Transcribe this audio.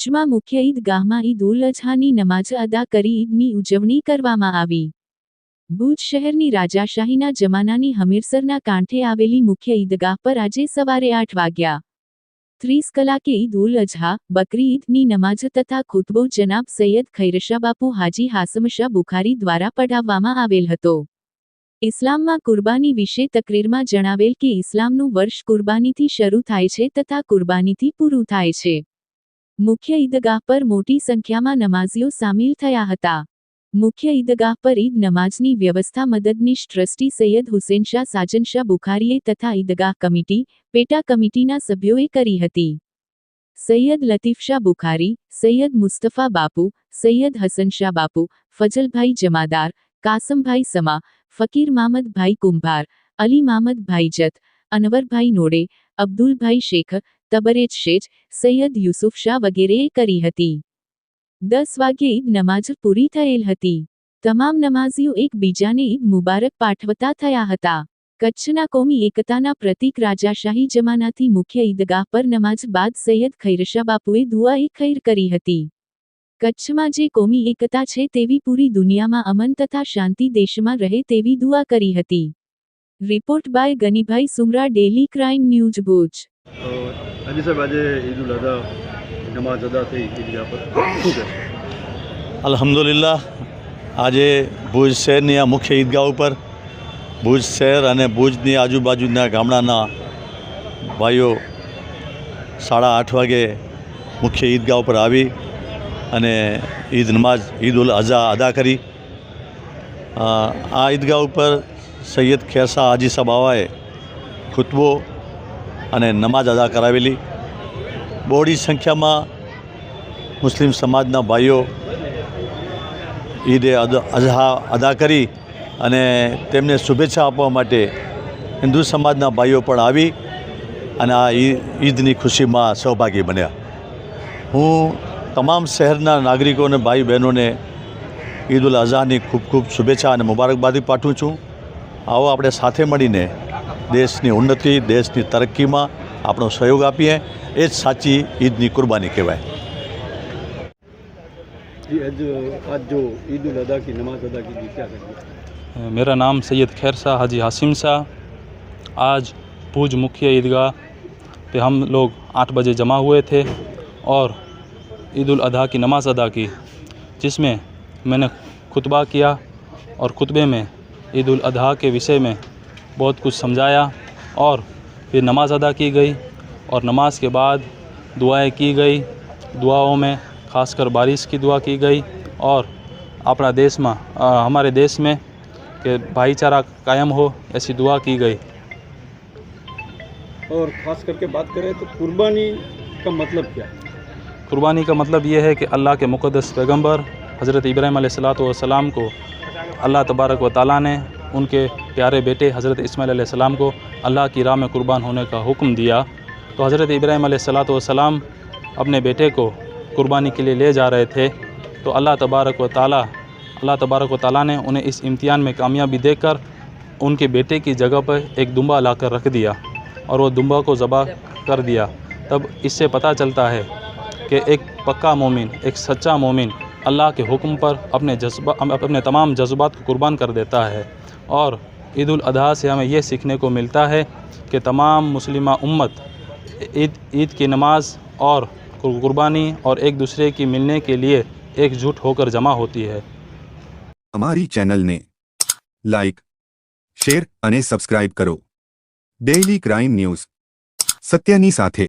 ભુજમાં મુખ્ય ઈદગાહમાં ઈદ ઉલ અઝહાની નમાઝ અદા કરી ઈદની ઉજવણી કરવામાં આવી. ભુજ શહેરની રાજાશાહીના જમાનાની હમીરસરના કાંઠે આવેલી મુખ્ય ઈદગાહ પર આજે સવારે આઠ વાગ્યા. ત્રીસ કલાકે ઈદ ઉલ અઝહા, બકરી ઈદની નમાઝ તથા ખુતબો જનાબ સૈયદ ખૈરશા બાપુ હાજી હાસમશાહ બુખારી દ્વારા પઢાવવામાં આવેલ હતો. ઇસ્લામમાં કુરબાની વિશે તકરીરમાં જણાવેલ કે ઇસ્લામનું વર્ષ કુરબાનીથી શરૂ થાય છે તથા કુરબાનીથી પૂરું થાય છે. મુખ્ય ઈદગાહ પર મોટી સંખ્યામાં નમાઝીઓ સામેલ થયા હતા. મુખ્ય ઈદગાહ પર ઈદ નમાઝની વ્યવસ્થા મદદનીશ ટ્રસ્ટી સૈયદ હુસેન શાહ સાજન શાહ બુખારીએ તથા ઈદગાહ કમિટી, પેટા કમિટીના સભ્યોએ કરી હતી. સૈયદ લતીફ બુખારી, સૈયદ મુસ્તફા બાપુ, સૈયદ હસન શાહ બાપુ, ફજલભાઈ જમાદાર, કાસમભાઈ સમા, ફકીર મામદભાઈ કુંભાર, અલી મામદભાઈ જત, અનવરભાઈ નોડે, અબ્દુલભાઈ શેખ તબરેજ શેઠ સૈયદ યુસુફ શાહ વગેરેએ કરી હતી. દસ વાગ્યે ઈદ નમાઝ પૂરી થયેલ હતી. તમામ નમાઝીઓ એકબીજાને ઈદ મુબારક પાઠવતા થયા હતા. કચ્છના કોમી એકતાના પ્રતીક રાજાશાહી જમાનાથી મુખ્ય ઈદગાહ પર નમાઝ બાદ સૈયદ ખૈરશા બાપુએ દુઆએ ખૈર કરી હતી. કચ્છમાં જે કોમી એકતા છે તેવી પૂરી દુનિયામાં અમન તથા શાંતિ દેશમાં રહે તેવી દુઆ કરી હતી. Report by Ganibhai Sumra, daily crime news Bhuj. હાજી સાહેબ, આજે ઈદ ઉલ અઝા નમાઝ અદા થઈ ઈદગાહ પર. શું કહેશો અલ્હમ્દુલિલ્લાહ, આજે ભુજ શહેરની આ મુખ્ય ઈદગાહ ઉપર, ભુજ શહેર અને ભુજની આજુબાજુના ગામડાના ભાઈઓ સાડા આઠ વાગે મુખ્ય ઈદગાહ ઉપર આવી અને ઈદ નમાઝ, ઈદ ઉલ અઝા અદા કરી. આ ઈદગાહ ઉપર સૈયદ ખેસા હાજી સાહેબ બાવાએ ખુતબો અને નમાઝ અદા કરાવેલી. બહોળી સંખ્યામાં મુસ્લિમ સમાજના ભાઈઓ ઈદે અઝહા અદા કરી અને તેમને શુભેચ્છા આપવા માટે હિન્દુ સમાજના ભાઈઓ પણ આવી અને આ ઈદની ખુશીમાં સહભાગી બન્યા. હું તમામ શહેરના નાગરિકોને ભાઈ બહેનોને ઈદ ઉલ અઝહાની ખૂબ ખૂબ શુભેચ્છા અને મુબારકબાદી પાઠવું છું. આવો આપણે સાથે મળીને દેશની ઉન્નતિ દેશની તરક્કીમાં આપણો સહયોગ આપીએ એ જ સાચી ઈદની કુરબાની કહેવાય जी आज आज जो ईद उल अज़हा की नमाज अदा की गई क्या कहेंगे मेरा नाम सैयद खैर शाह हाजी हासिम शाह आज भूज मुख्य ईदगाह पे हम लोग आठ बजे जमा हुए थे और ईद उल अधा की नमाज़ अदा की जिसमें मैंने खुतबा किया और खुतबे में ईद उल अधा के विषय में बहुत कुछ समझाया और फिर नमाज़ अदा की गई और नमाज़ के बाद दुआएँ की गई। दुआओं में खासकर बारिश की दुआ की गई और अपना देश में हमारे देश में कि भाईचारा कायम हो ऐसी दुआ की गई। और ख़ास करके बात करें तो कुर्बानी का मतलब क्या? कुर्बानी का मतलब ये है कि अल्लाह के मुक़दस पैगंबर हज़रत इब्राहीम सलाम को अल्लाह तबारक व ताली ने उनके प्यारे बेटे हज़रत इस्माईल सलाम को अल्लाह की राह में कुर्बान होने का हुक्म दिया। तो हज़रत इब्राहीम सलाम अपने बेटे को कुर्बानी के लिए ले जा रहे थे। तो अल्लाह तबारक व ताली, अल्लाह तबारक व ताली ने उन्हें इस इम्तिहान में कामयाबी देकर उनके बेटे की जगह पर एक दुम्बा लाकर रख दिया और वो दुम्बा को ज़बा कर दिया। तब इससे पता चलता है कि एक पक्का मोमिन, एक सच्चा मोमिन अल्लाह के हुक्म पर अपने जज्बा अपने तमाम जज्बात को कुर्बान कर देता है और ईद उल अजहा से हमें यह सीखने को मिलता है कि तमाम मुस्लिमा उम्मत ईद ईद की नमाज और कुर्बानी और एक दूसरे की मिलने के लिए एकजुट होकर जमा होती है અમારી ચેનલને લાઇક શેર અને સબસ્ક્રાઇબ કરો ડેઇલી ક્રાઇમ ન્યૂઝ સત્યની સાથે